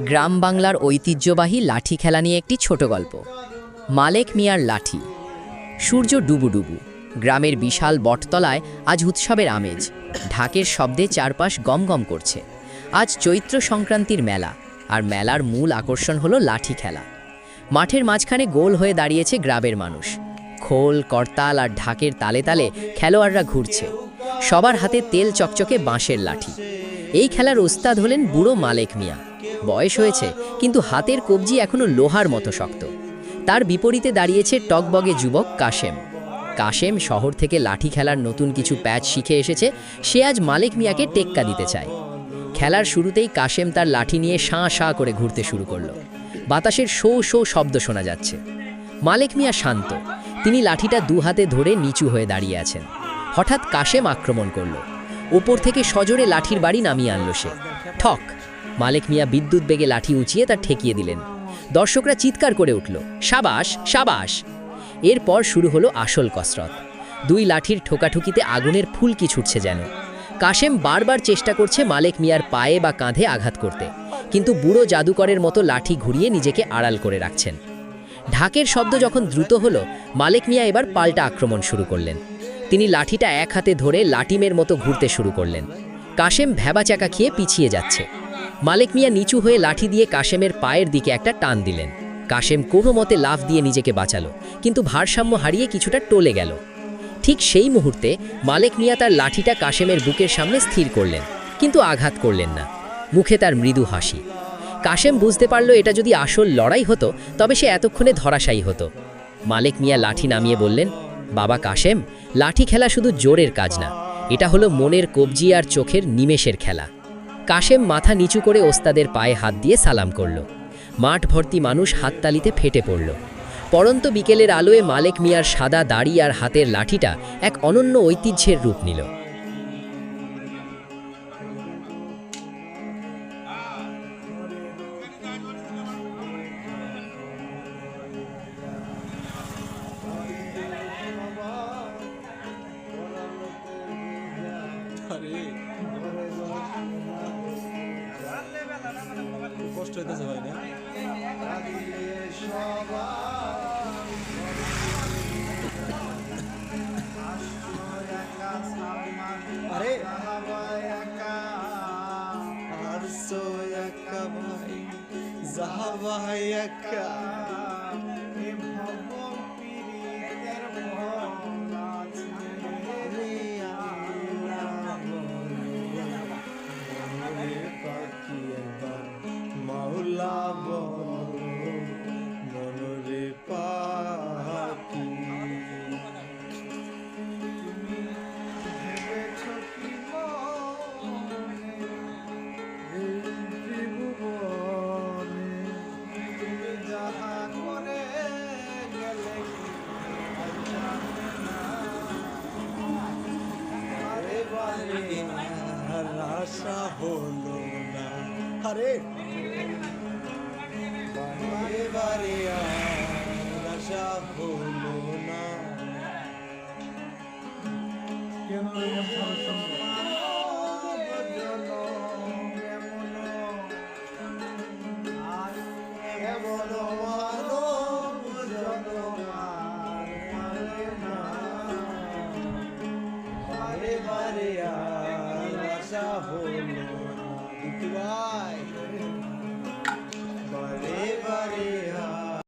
গ্রাম বাংলার ঐতিহ্যবাহী লাঠি খেলা নিয়ে একটি ছোট গল্প। মালেক মিয়ার লাঠি। সূর্য ডুবু ডুবু। গ্রামের বিশাল বটতলায় আজ উৎসবের আমেজ। ঢাকের শব্দে চারপাশ গমগম করছে। আজ চৈত্র সংক্রান্তির মেলা, আর মেলার মূল আকর্ষণ হলো লাঠি খেলা। মাঠের মাঝখানে গোল হয়ে দাঁড়িয়েছে গ্রামের মানুষ। খোল, করতাল আর ঢাকের তালে তালে খেলোয়াড়রা ঘুরছে। সবার হাতে তেল চকচকে বাঁশের লাঠি। এই খেলার ওস্তাদ হলেন বুড়ো মালেক মিয়া। বয়স হয়েছে, কিন্তু হাতের কবজি এখনও লোহার মতো শক্ত। তার বিপরীতে দাঁড়িয়েছে টকবগে যুবক কাশেম। কাশেম শহর থেকে লাঠি খেলার নতুন কিছু প্যাচ শিখে এসেছে, সে আজ মালেক মিয়াকে টেক্কা দিতে চায়। খেলার শুরুতেই কাশেম তার লাঠি নিয়ে শাঁ শাঁ করে ঘুরতে শুরু করল। বাতাসের শো শো শব্দ শোনা যাচ্ছে। মালেক মিয়া শান্ত। তিনি লাঠিটা দু হাতে ধরে নিচু হয়ে দাঁড়িয়ে আছেন। হঠাৎ কাশেম আক্রমণ করল। ওপর থেকে সজোরে লাঠির বাড়ি নামিয়ে আনলো সে। ঠক, মালেক মিয়া বিদ্যুৎ বেগে লাঠি উঁচিয়ে তা ঠেকিয়ে দিলেন। দর্শকরা চিৎকার করে উঠল, সাবাস সাবাস! এরপর শুরু হলো আসল কসরত। দুই লাঠির ঠোকাঠুকিতে আগুনের ফুলকি ছুটছে যেন। কাশেম বারবার চেষ্টা করছে মালেক মিয়ার পায়ে বা কাঁধে আঘাত করতে, কিন্তু বুড়ো জাদুকরের মতো লাঠি ঘুরিয়ে নিজেকে আড়াল করে রাখছেন। ঢাকের শব্দ যখন দ্রুত হলো, মালেক মিয়া এবার পাল্টা আক্রমণ শুরু করলেন। তিনি লাঠিটা এক হাতে ধরে লাটিমের মতো ঘুরতে শুরু করলেন। কাশেম ভেবা চাকা খেয়ে পিছিয়ে যাচ্ছে। মালেক মিয়া নিচু হয়ে লাঠি দিয়ে কাশেমের পায়ের দিকে একটা টান দিলেন। কাশেম কোনো মতে লাফ দিয়ে নিজেকে বাঁচালো, কিন্তু ভারসাম্য হারিয়ে কিছুটা টলে গেল। ঠিক সেই মুহূর্তে মালেক মিয়া তার লাঠিটা কাশেমের বুকের সামনে স্থির করলেন, কিন্তু আঘাত করলেন না। মুখে তার মৃদু হাসি। কাশেম বুঝতে পারল এটা যদি আসল লড়াই হতো, তবে সে এতক্ষণে ধরাশায়ী হতো। মালেক মিয়া লাঠি নামিয়ে বললেন বাবা কাশেম, লাঠি খেলা শুধু জোরের কাজ না, এটা হলো মনের কবজি আর চোখের নিমেষের খেলা। কাশেম মাথা নিচু করে ওস্তাদের পায়ে হাত দিয়ে সালাম করল। মাঠ ভর্তি মানুষ হাততালিতে ফেটে পড়ল। পরন্ত বিকেলের আলোয় মালেক মিয়ার সাদা দাড়ি আর হাতের লাঠিটা এক অনন্য ঐতিহ্যের রূপ নিল। কষ্ট হইতেছে ভাই না? আরে। আরসো একা ভাই জাহাবাই একা। আশা হলো না। আরে। বারে বারে আর আশা হলো না। কেন Oh, Lord, do